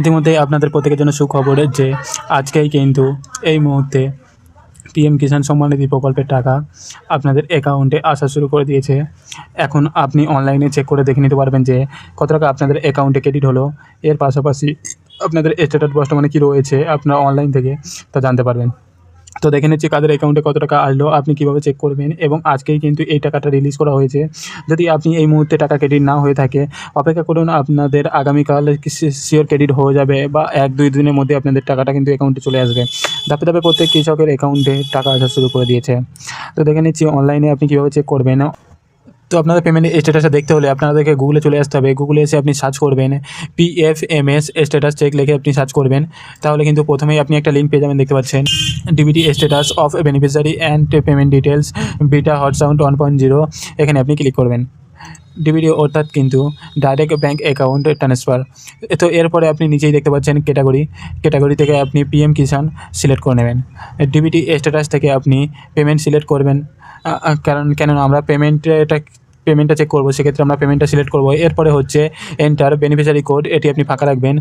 ইতিমধ্যে আপনাদের প্রত্যেকের জন্য সুখবর যে আজকেই কিন্তু এই মুহূর্তে পিএম কিষাণ সম্মান নিধি প্রকল্পের টাকা আপনাদের অ্যাকাউন্টে আসা শুরু করে দিয়েছে। এখন আপনি অনলাইনে চেক করে দেখে নিতে পারবেন যে কত টাকা আপনাদের অ্যাকাউন্টে ক্রেডিট হলো। এর পাশাপাশি আপনাদের স্ট্যাটাস বর্তমানে কী রয়েছে আপনারা অনলাইন থেকে তা জানতে পারবেন। তো দেখে নিচ্ছি কাদের অ্যাকাউন্টে কত টাকা আসলো, আপনি কীভাবে চেক করবেন এবং আজকেই কিন্তু এই টাকাটা রিলিজ করা হয়েছে। যদি আপনি এই মুহূর্তে টাকা ক্রেডিট না হয়ে থাকে, অপেক্ষা করুন আপনাদের আগামীকাল শিওর ক্রেডিট হয়ে যাবে বা এক দুই দিনের মধ্যে আপনাদের টাকাটা কিন্তু অ্যাকাউন্টে চলে আসবে। ধাপে ধাপে প্রত্যেক কৃষকের অ্যাকাউন্টে টাকা আসা শুরু করে দিয়েছে। তো দেখে নিচ্ছি অনলাইনে আপনি কীভাবে চেক করবেন? তো আপনাদের পেমেন্ট স্ট্যাটাসটা দেখতে হলে আপনাদেরকে গুগলে চলে আসতে হবে। গুগলে এসে আপনি সার্চ করবেন P F M S status check লিখে আপনি সার্চ করবেন। তাহলে কিন্তু প্রথমেই আপনি একটা লিঙ্ক পেয়ে যাবেন, দেখতে পাচ্ছেন। DBT status of beneficiary and payment details beta হট সাউন্ড ওয়ান পয়েন্ট জিরো এখানে আপনি ক্লিক করবেন। ডিবিটি অর্থাৎ কিন্তু ডাইরেক্ট ব্যাঙ্ক অ্যাকাউন্ট ট্রান্সফার তো এরপরে আপনি নিজেই দেখতে পাচ্ছেন ক্যাটাগরি ক্যাটাগরি থেকে আপনি পিএম কিষাণ সিলেক্ট করে নেবেন। ডিবিটি স্ট্যাটাস থেকে আপনি পেমেন্ট সিলেক্ট করবেন। কারণ কেননা আমরা পেমেন্টটা পেমেন্টটা চেক করব, সেক্ষেত্রে আমরা পেমেন্টটা সিলেক্ট করব। এরপরে হচ্ছে এন্টার বেনিফিশিয়ারি কোড এটি আপনি ফাঁকা রাখবেন।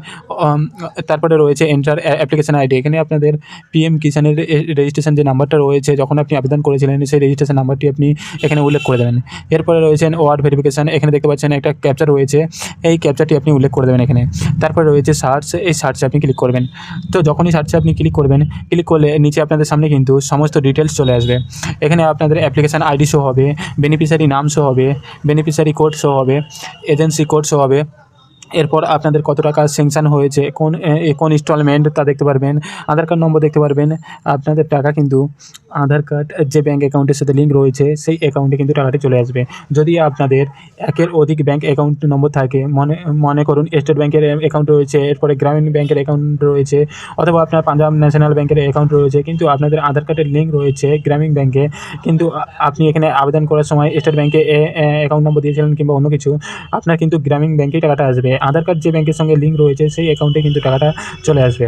তারপরে রয়েছে এন্টার অ্যাপ্লিকেশন আইডি এখানে আপনাদের পিএম কিষানের রেজিস্ট্রেশন যে নাম্বারটা রয়েছে, যখন আপনি আবেদন করেছিলেন, সেই রেজিস্ট্রেশন নাম্বারটি আপনি এখানে উল্লেখ করে দেবেন। এরপরে রয়েছেন ওয়ার্ড ভেরিফিকেশান এখানে দেখতে পাচ্ছেন একটা ক্যাপচার রয়েছে। এই ক্যাপচারটি আপনি উল্লেখ করে দেবেন এখানে। তারপরে রয়েছে সার্চ এই সার্চে আপনি ক্লিক করবেন। তো যখনই সার্চে আপনি ক্লিক করবেন ক্লিক করলে নিচে আপনাদের সামনে কিন্তু সমস্ত ডিটেলস চলে আসবে। এখানে আপনাদের অ্যাপ্লিকেশান আইডি শো হবে বেনিফিশিয়ারি নাম শো হবে বেনিফিশিয়ারি কোড শো হবে এজেন্সি কোড শো হবে। এরপর আপনাদের কত টাকা স্যাংশন হয়েছে, কোন কোন ইনস্টলমেন্ট তা দেখতে পারবেন, আধার কার্ড নম্বর দেখতে পারবেন, আপনাদের টাকা কিন্তু আধার কার্ড, যে ব্যাঙ্ক অ্যাকাউন্টের সাথে লিঙ্ক রয়েছে, সেই অ্যাকাউন্টে কিন্তু টাকাটি চলে আসবে। যদি আপনাদের একের অধিক ব্যাঙ্ক অ্যাকাউন্ট নম্বর থাকে, মনে মনে করুন স্টেট ব্যাংকের অ্যাকাউন্ট রয়েছে, এরপরে গ্রামীণ ব্যাংকের অ্যাকাউন্ট রয়েছে, অথবা আপনার পাঞ্জাব ন্যাশনাল ব্যাংকের অ্যাকাউন্ট রয়েছে, কিন্তু আপনাদের আধার কার্ডের লিঙ্ক রয়েছে গ্রামীণ ব্যাংকে কিন্তু আপনি এখানে আবেদন করার সময় স্টেট ব্যাংকে অ্যাকাউন্ট নম্বর দিয়েছিলেন কিংবা অন্য কিছু, আপনার কিন্তু গ্রামীণ ব্যাংকেই টাকাটা আসবে। আধার কার্ড যে ব্যাংকের সঙ্গে লিঙ্ক রয়েছে, সেই অ্যাকাউন্টে কিন্তু টাকাটা চলে আসবে।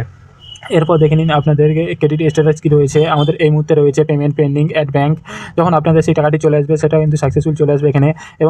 এরপর দেখে নিন আপনাদের ক্রেডিট স্ট্যাটাস কী রয়েছে। আমাদের এই মুহূর্তে রয়েছে পেমেন্ট পেন্ডিং অ্যাট ব্যাঙ্ক যখন আপনাদের সেই টাকাটি চলে আসবে সেটা কিন্তু সাকসেসফুল চলে আসবে এখানে। এবং